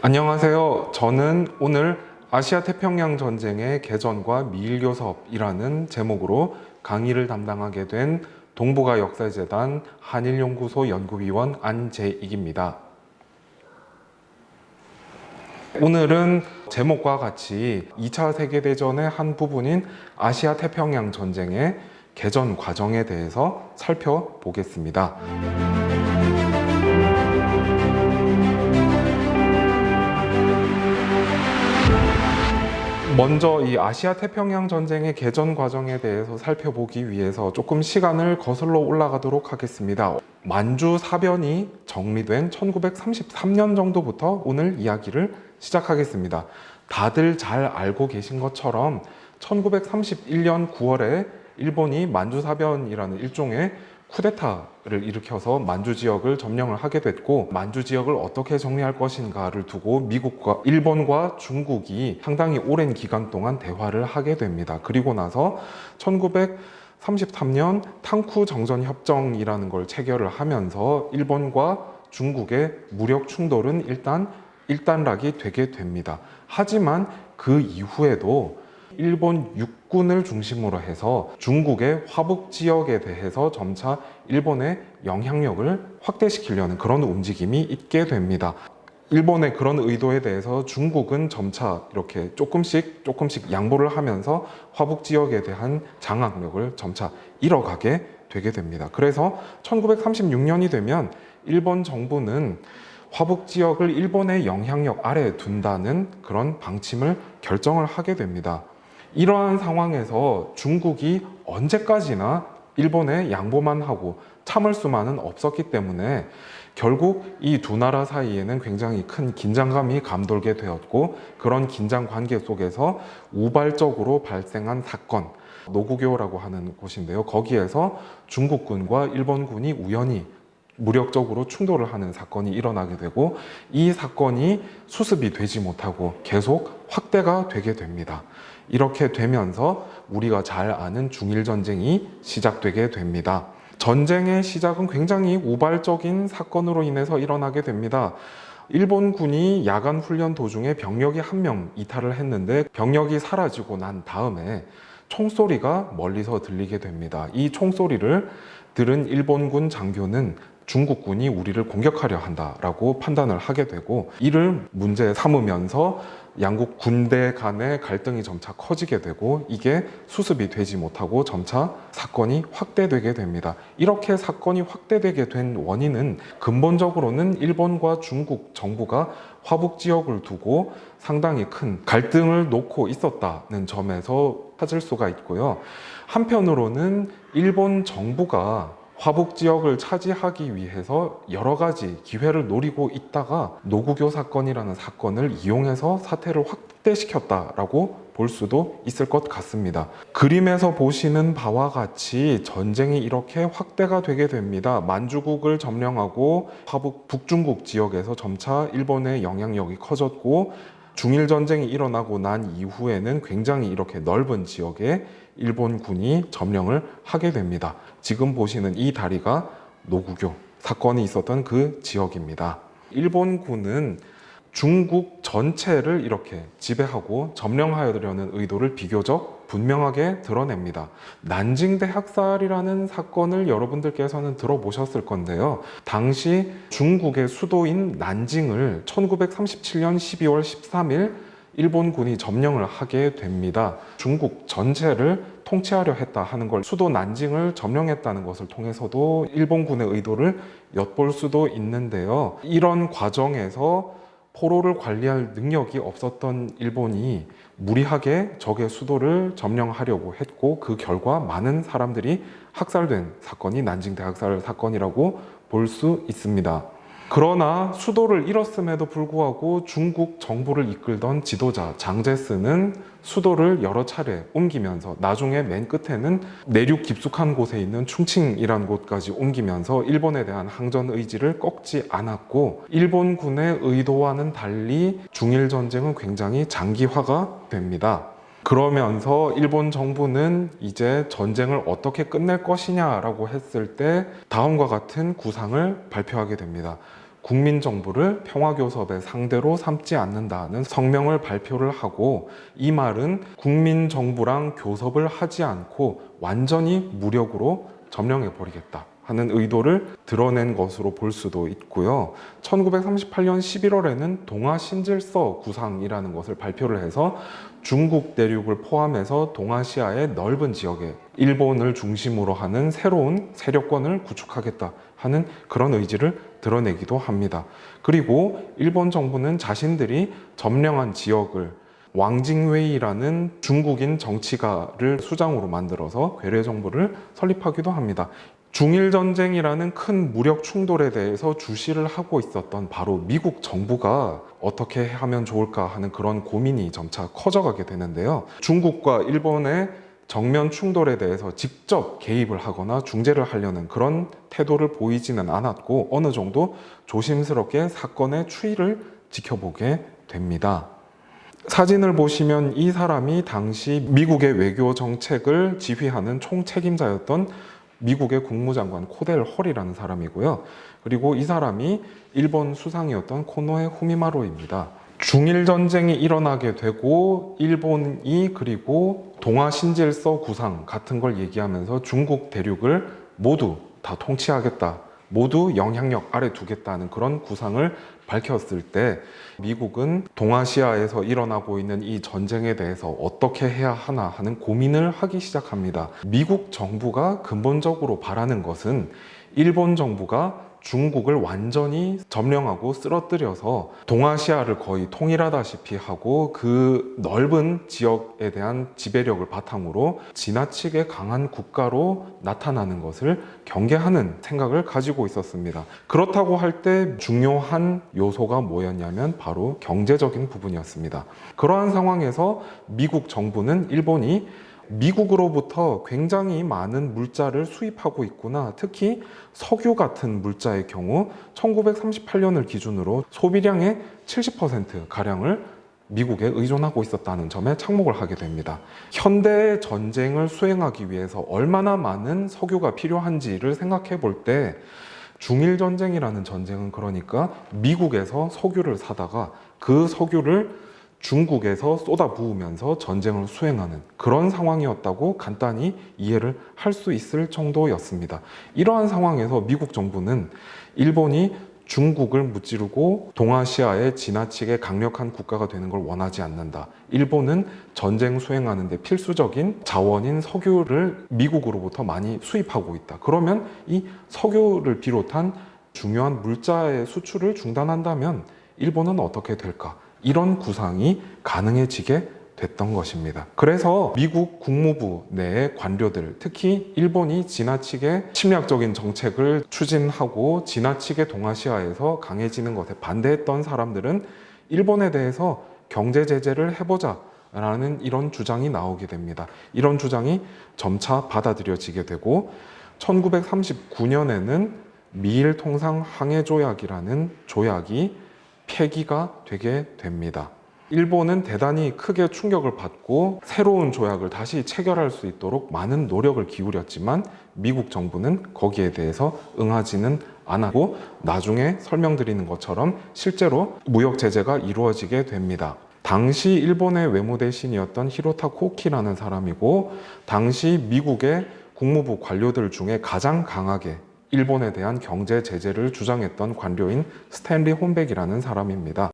안녕하세요. 저는 오늘 아시아 태평양 전쟁의 개전과 미일교섭이라는 제목으로 강의를 담당하게 된 동북아 역사재단 한일연구소 연구위원 안재익입니다. 오늘은 제목과 같이 2차 세계대전의 한 부분인 아시아 태평양 전쟁의 개전 과정에 대해서 살펴보겠습니다. 먼저 이 아시아 태평양 전쟁의 개전 과정에 대해서 살펴보기 위해서 조금 시간을 거슬러 올라가도록 하겠습니다. 만주 사변이 정리된 1933년 정도부터 오늘 이야기를 시작하겠습니다. 다들 잘 알고 계신 것처럼 1931년 9월에 일본이 만주 사변이라는 일종의 쿠데타를 일으켜서 만주 지역을 점령을 하게 됐고 만주 지역을 어떻게 정리할 것인가를 두고 미국과 일본과 중국이 상당히 오랜 기간 동안 대화를 하게 됩니다. 그리고 나서 1933년 탕쿠 정전 협정이라는 걸 체결을 하면서 일본과 중국의 무력 충돌은 일단 일단락이 되게 됩니다. 하지만 그 이후에도 일본 육군을 중심으로 해서 중국의 화북 지역에 대해서 점차 일본의 영향력을 확대시키려는 그런 움직임이 있게 됩니다. 일본의 그런 의도에 대해서 중국은 점차 이렇게 조금씩 조금씩 양보를 하면서 화북 지역에 대한 장악력을 점차 잃어가게 되게 됩니다. 그래서 1936년이 되면 일본 정부는 화북 지역을 일본의 영향력 아래에 둔다는 그런 방침을 결정을 하게 됩니다. 이러한 상황에서 중국이 언제까지나 일본에 양보만 하고 참을 수만은 없었기 때문에 결국 이 두 나라 사이에는 굉장히 큰 긴장감이 감돌게 되었고 그런 긴장 관계 속에서 우발적으로 발생한 사건 노구교라고 하는 곳인데요. 거기에서 중국군과 일본군이 우연히 무력적으로 충돌을 하는 사건이 일어나게 되고 이 사건이 수습이 되지 못하고 계속 확대가 되게 됩니다. 이렇게 되면서 우리가 잘 아는 중일 전쟁이 시작되게 됩니다. 전쟁의 시작은 굉장히 우발적인 사건으로 인해서 일어나게 됩니다. 일본군이 야간 훈련 도중에 병력이 한 명 이탈을 했는데 병력이 사라지고 난 다음에 총소리가 멀리서 들리게 됩니다. 이 총소리를 들은 일본군 장교는 중국군이 우리를 공격하려 한다라고 판단을 하게 되고 이를 문제 삼으면서 양국 군대 간의 갈등이 점차 커지게 되고 이게 수습이 되지 못하고 점차 사건이 확대되게 됩니다. 이렇게 사건이 확대되게 된 원인은 근본적으로는 일본과 중국 정부가 화북 지역을 두고 상당히 큰 갈등을 놓고 있었다는 점에서 찾을 수가 있고요. 한편으로는 일본 정부가 화북 지역을 차지하기 위해서 여러 가지 기회를 노리고 있다가 노구교 사건이라는 사건을 이용해서 사태를 확대시켰다라고 볼 수도 있을 것 같습니다. 그림에서 보시는 바와 같이 전쟁이 이렇게 확대가 되게 됩니다. 만주국을 점령하고 화북 북중국 지역에서 점차 일본의 영향력이 커졌고 중일 전쟁이 일어나고 난 이후에는 굉장히 이렇게 넓은 지역에 일본군이 점령을 하게 됩니다. 지금 보시는 이 다리가 노구교 사건이 있었던 그 지역입니다. 일본군은 중국 전체를 이렇게 지배하고 점령하려는 의도를 비교적 분명하게 드러냅니다. 난징 대 학살이라는 사건을 여러분들께서는 들어보셨을 건데요. 당시 중국의 수도인 난징을 1937년 12월 13일 일본군이 점령을 하게 됩니다. 중국 전체를 통치하려 했다 하는 걸 수도 난징을 점령했다는 것을 통해서도 일본군의 의도를 엿볼 수도 있는데요. 이런 과정에서 포로를 관리할 능력이 없었던 일본이 무리하게 적의 수도를 점령하려고 했고 그 결과 많은 사람들이 학살된 사건이 난징 대학살 사건이라고 볼 수 있습니다. 그러나 수도를 잃었음에도 불구하고 중국 정부를 이끌던 지도자 장제스는 수도를 여러 차례 옮기면서 나중에 맨 끝에는 내륙 깊숙한 곳에 있는 충칭이라는 곳까지 옮기면서 일본에 대한 항전 의지를 꺾지 않았고 일본군의 의도와는 달리 중일 전쟁은 굉장히 장기화가 됩니다. 그러면서 일본 정부는 이제 전쟁을 어떻게 끝낼 것이냐라고 했을 때 다음과 같은 구상을 발표하게 됩니다. 국민정부를 평화교섭의 상대로 삼지 않는다는 성명을 발표를 하고 이 말은 국민정부랑 교섭을 하지 않고 완전히 무력으로 점령해 버리겠다 하는 의도를 드러낸 것으로 볼 수도 있고요. 1938년 11월에는 동아 신질서 구상이라는 것을 발표를 해서 중국 대륙을 포함해서 동아시아의 넓은 지역에 일본을 중심으로 하는 새로운 세력권을 구축하겠다 하는 그런 의지를 드러내기도 합니다. 그리고 일본 정부는 자신들이 점령한 지역을 왕징웨이라는 중국인 정치가를 수장으로 만들어서 괴뢰 정부를 설립하기도 합니다. 중일 전쟁이라는 큰 무력 충돌에 대해서 주시를 하고 있었던 바로 미국 정부가 어떻게 하면 좋을까 하는 그런 고민이 점차 커져가게 되는데요. 중국과 일본의 정면 충돌에 대해서 직접 개입을 하거나 중재를 하려는 그런 태도를 보이지는 않았고 어느 정도 조심스럽게 사건의 추이를 지켜보게 됩니다. 사진을 보시면 이 사람이 당시 미국의 외교 정책을 지휘하는 총책임자였던 미국의 국무장관 코델 헐이라는 사람이고요. 그리고 이 사람이 일본 수상이었던 코노에 후미마로입니다. 중일 전쟁이 일어나게 되고 일본이 그리고 동아 신질서 구상 같은 걸 얘기하면서 중국 대륙을 모두 다 통치하겠다. 모두 영향력 아래 두겠다는 그런 구상을 밝혔을 때 미국은 동아시아에서 일어나고 있는 이 전쟁에 대해서 어떻게 해야 하나 하는 고민을 하기 시작합니다. 미국 정부가 근본적으로 바라는 것은 일본 정부가 중국을 완전히 점령하고 쓰러뜨려서 동아시아를 거의 통일하다시피 하고 그 넓은 지역에 대한 지배력을 바탕으로 지나치게 강한 국가로 나타나는 것을 경계하는 생각을 가지고 있었습니다. 그렇다고 할 때 중요한 요소가 뭐였냐면 바로 경제적인 부분이었습니다. 그러한 상황에서 미국 정부는 일본이 미국으로부터 굉장히 많은 물자를 수입하고 있구나. 특히 석유 같은 물자의 경우 1938년을 기준으로 소비량의 70% 가량을 미국에 의존하고 있었다는 점에 착목을 하게 됩니다. 현대의 전쟁을 수행하기 위해서 얼마나 많은 석유가 필요한지를 생각해 볼 때 중일 전쟁이라는 전쟁은 그러니까 미국에서 석유를 사다가 그 석유를 중국에서 쏟아 부으면서 전쟁을 수행하는 그런 상황이었다고 간단히 이해를 할 수 있을 정도였습니다. 이러한 상황에서 미국 정부는 일본이 중국을 무찌르고 동아시아에 지나치게 강력한 국가가 되는 걸 원하지 않는다. 일본은 전쟁 수행하는데 필수적인 자원인 석유를 미국으로부터 많이 수입하고 있다. 그러면 이 석유를 비롯한 중요한 물자의 수출을 중단한다면 일본은 어떻게 될까? 이런 구상이 가능해지게 됐던 것입니다. 그래서 미국 국무부 내의 관료들, 특히 일본이 지나치게 침략적인 정책을 추진하고 지나치게 동아시아에서 강해지는 것에 반대했던 사람들은 일본에 대해서 경제 제재를 해보자. 라는 이런 주장이 나오게 됩니다. 이런 주장이 점차 받아들여지게 되고 1939년에는 미일 통상 항해 조약이라는 조약이 폐기가 되게 됩니다. 일본은 대단히 크게 충격을 받고 새로운 조약을 다시 체결할 수 있도록 많은 노력을 기울였지만 미국 정부는 거기에 대해서 응하지는 않았고 나중에 설명드리는 것처럼 실제로 무역 제재가 이루어지게 됩니다. 당시 일본의 외무대신이었던 히로타 코키라는 사람이고 당시 미국의 국무부 관료들 중에 가장 강하게 일본에 대한 경제 제재를 주장했던 관료인 스탠리 홈백이라는 사람입니다.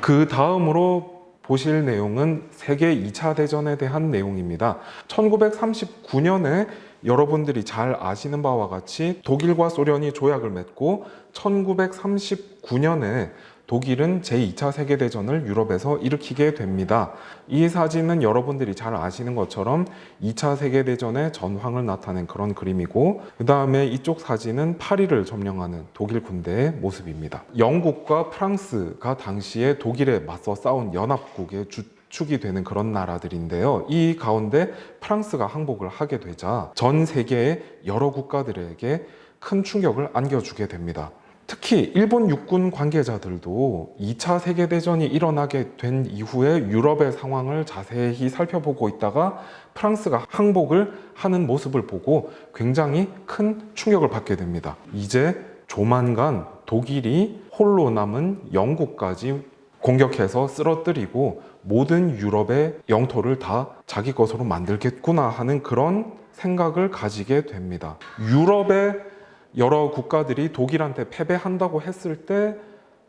그 다음으로 보실 내용은 세계 2차 대전에 대한 내용입니다. 1939년에 여러분들이 잘 아시는 바와 같이 독일과 소련이 조약을 맺고 1939년에 독일은 제2차 세계대전을 유럽에서 일으키게 됩니다. 이 사진은 여러분들이 잘 아시는 것처럼 2차 세계대전의 전황을 나타낸 그런 그림이고, 그 다음에 이쪽 사진은 파리를 점령하는 독일 군대의 모습입니다. 영국과 프랑스가 당시에 독일에 맞서 싸운 연합국의 주 축이 되는 그런 나라들인데요. 이 가운데 프랑스가 항복을 하게 되자 전 세계의 여러 국가들에게 큰 충격을 안겨주게 됩니다. 특히 일본 육군 관계자들도 2차 세계대전이 일어나게 된 이후에 유럽의 상황을 자세히 살펴보고 있다가 프랑스가 항복을 하는 모습을 보고 굉장히 큰 충격을 받게 됩니다. 이제 조만간 독일이 홀로 남은 영국까지 공격해서 쓰러뜨리고 모든 유럽의 영토를 다 자기 것으로 만들겠구나 하는 그런 생각을 가지게 됩니다. 유럽의 여러 국가들이 독일한테 패배한다고 했을 때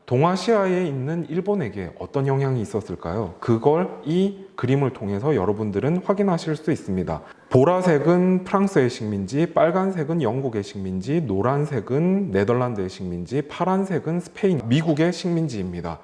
동아시아에 있는 일본에게 어떤 영향이 있었을까요? 그걸 이 그림을 통해서 여러분들은 확인하실 수 있습니다. 보라색은 프랑스의 식민지, 빨간색은 영국의 식민지, 노란색은 네덜란드의 식민지, 파란색은 스페인, 미국의 식민지입니다.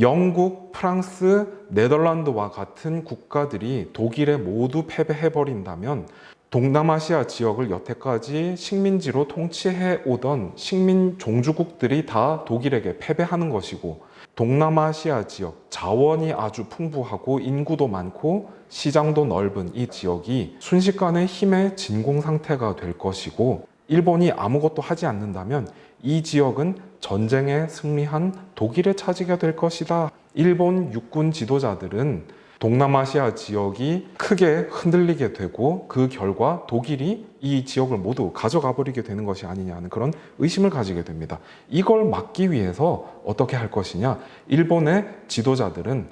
영국, 프랑스, 네덜란드와 같은 국가들이 독일에 모두 패배해버린다면 동남아시아 지역을 여태까지 식민지로 통치해 오던 식민 종주국들이 다 독일에게 패배하는 것이고 동남아시아 지역 자원이 아주 풍부하고 인구도 많고 시장도 넓은 이 지역이 순식간에 힘의 진공 상태가 될 것이고 일본이 아무것도 하지 않는다면 이 지역은 전쟁에 승리한 독일에 차지게 될 것이다. 일본 육군 지도자들은 동남아시아 지역이 크게 흔들리게 되고 그 결과 독일이 이 지역을 모두 가져가 버리게 되는 것이 아니냐는 그런 의심을 가지게 됩니다. 이걸 막기 위해서 어떻게 할 것이냐? 일본의 지도자들은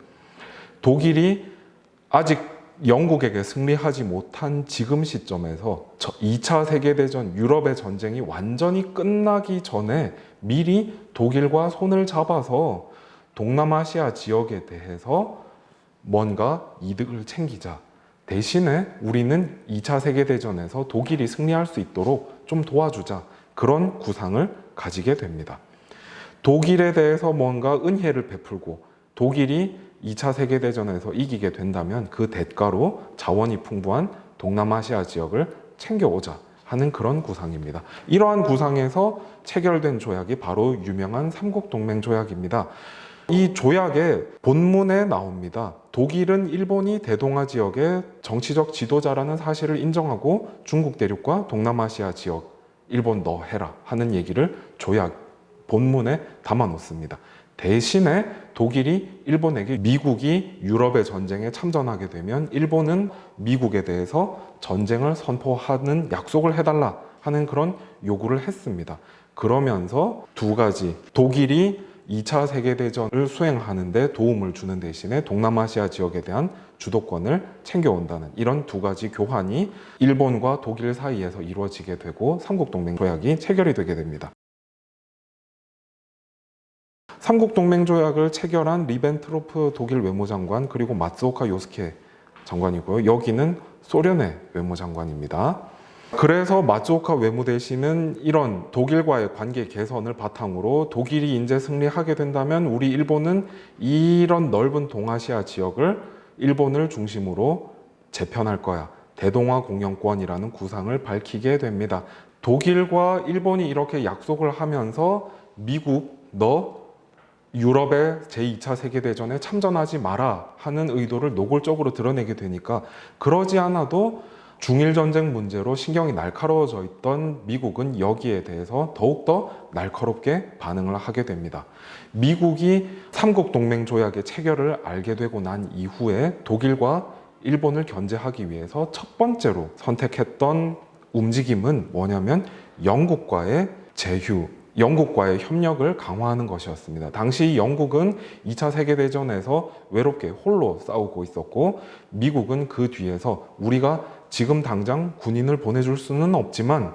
독일이 아직 영국에게 승리하지 못한 지금 시점에서 2차 세계대전 유럽의 전쟁이 완전히 끝나기 전에 미리 독일과 손을 잡아서 동남아시아 지역에 대해서 뭔가 이득을 챙기자. 대신에 우리는 2차 세계대전에서 독일이 승리할 수 있도록 좀 도와주자. 그런 구상을 가지게 됩니다. 독일에 대해서 뭔가 은혜를 베풀고 독일이 2차 세계대전에서 이기게 된다면 그 대가로 자원이 풍부한 동남아시아 지역을 챙겨오자 하는 그런 구상입니다. 이러한 구상에서 체결된 조약이 바로 유명한 삼국동맹 조약입니다. 이 조약의 본문에 나옵니다. 독일은 일본이 대동아 지역의 정치적 지도자라는 사실을 인정하고 중국 대륙과 동남아시아 지역 일본 너 해라 하는 얘기를 조약 본문에 담아 놓습니다. 대신에 독일이 일본에게 미국이 유럽의 전쟁에 참전하게 되면 일본은 미국에 대해서 전쟁을 선포하는 약속을 해달라 하는 그런 요구를 했습니다. 그러면서 두 가지 독일이 2차 세계대전을 수행하는데 도움을 주는 대신에 동남아시아 지역에 대한 주도권을 챙겨온다는 이런 두 가지 교환이 일본과 독일 사이에서 이루어지게 되고 삼국동맹 조약이 체결이 되게 됩니다. 삼국동맹 조약을 체결한 리벤트로프 독일 외무장관 그리고 마츠오카 요스케 장관이고요. 여기는 소련의 외무장관입니다. 그래서 마츠오카 외무대신은 이런 독일과의 관계 개선을 바탕으로 독일이 인제 승리하게 된다면 우리 일본은 이런 넓은 동아시아 지역을 일본을 중심으로 재편할 거야. 대동아 공영권이라는 구상을 밝히게 됩니다. 독일과 일본이 이렇게 약속을 하면서 미국 너 유럽의 제2차 세계대전에 참전하지 마라 하는 의도를 노골적으로 드러내게 되니까 그러지 않아도 중일 전쟁 문제로 신경이 날카로워져 있던 미국은 여기에 대해서 더욱더 날카롭게 반응을 하게 됩니다. 미국이 삼국 동맹 조약의 체결을 알게 되고 난 이후에 독일과 일본을 견제하기 위해서 첫 번째로 선택했던 움직임은 뭐냐면 영국과의 제휴, 영국과의 협력을 강화하는 것이었습니다. 당시 영국은 2차 세계대전에서 외롭게 홀로 싸우고 있었고, 미국은 그 뒤에서 우리가 지금 당장 군인을 보내줄 수는 없지만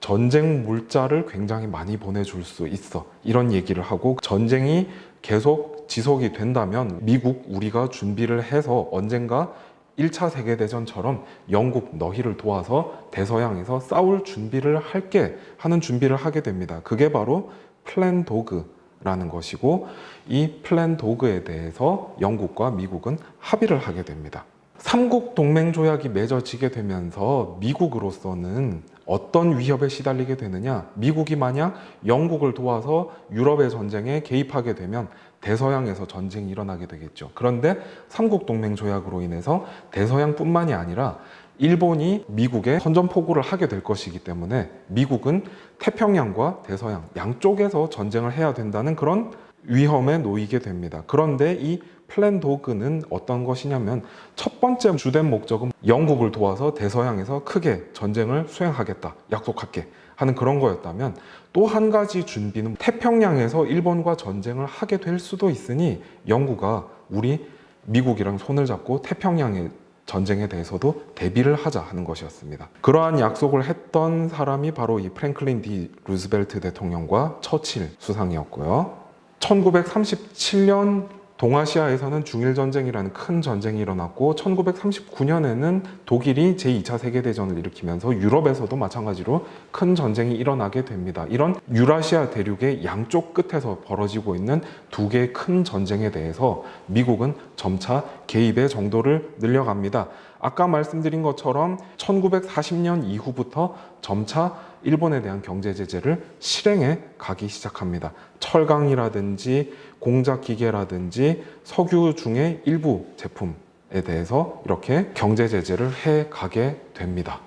전쟁 물자를 굉장히 많이 보내줄 수 있어. 이런 얘기를 하고 전쟁이 계속 지속이 된다면 미국 우리가 준비를 해서 언젠가 1차 세계대전처럼 영국 너희를 도와서 대서양에서 싸울 준비를 할게 하는 준비를 하게 됩니다. 그게 바로 플랜 도그라는 것이고 이 플랜 도그에 대해서 영국과 미국은 합의를 하게 됩니다. 삼국 동맹 조약이 맺어지게 되면서 미국으로서는 어떤 위협에 시달리게 되느냐? 미국이 만약 영국을 도와서 유럽의 전쟁에 개입하게 되면 대서양에서 전쟁이 일어나게 되겠죠. 그런데 삼국 동맹 조약으로 인해서 대서양뿐만이 아니라 일본이 미국에 선전포고를 하게 될 것이기 때문에 미국은 태평양과 대서양 양쪽에서 전쟁을 해야 된다는 그런 위험에 놓이게 됩니다. 그런데 이 플랜 도그는 어떤 것이냐면 첫 번째 주된 목적은 영국을 도와서 대서양에서 크게 전쟁을 수행하겠다, 약속할게 하는 그런 거였다면 또 한 가지 준비는 태평양에서 일본과 전쟁을 하게 될 수도 있으니 영국아 우리 미국이랑 손을 잡고 태평양의 전쟁에 대해서도 대비를 하자 하는 것이었습니다. 그러한 약속을 했던 사람이 바로 이 프랭클린 디 루즈벨트 대통령과 처칠 수상이었고요. 1937년 동아시아에서는 중일 전쟁이라는 큰 전쟁이 일어났고 1939년에는 독일이 제2차 세계 대전을 일으키면서 유럽에서도 마찬가지로 큰 전쟁이 일어나게 됩니다. 이런 유라시아 대륙의 양쪽 끝에서 벌어지고 있는 두 개의 큰 전쟁에 대해서 미국은 점차 개입의 정도를 늘려갑니다. 아까 말씀드린 것처럼 1940년 이후부터 점차 일본에 대한 경제 제재를 실행해 가기 시작합니다. 철강이라든지 공작 기계라든지 석유 중의 일부 제품에 대해서 이렇게 경제 제재를 해 가게 됩니다.